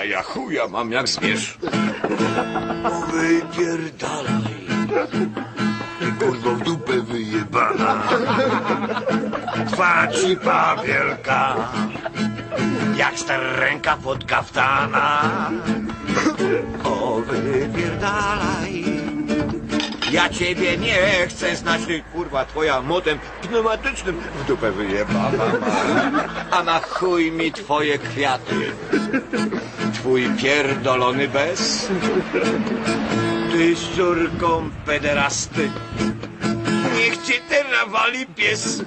A ja chuja mam jak zmierz. Wypierdalaj. Ty kurwo w dupę wyjebana. Twa cipa wielka. Jak ręka pod kaftana. O, wypierdalaj. Ja ciebie nie chcę znać, ty kurwa twoja motem pneumatycznym w dupę wyjebana. ma. A na chuj mi twoje kwiaty. Twój pierdolony bez. Ty z córką pederasty. Niech cię ten nawali pies.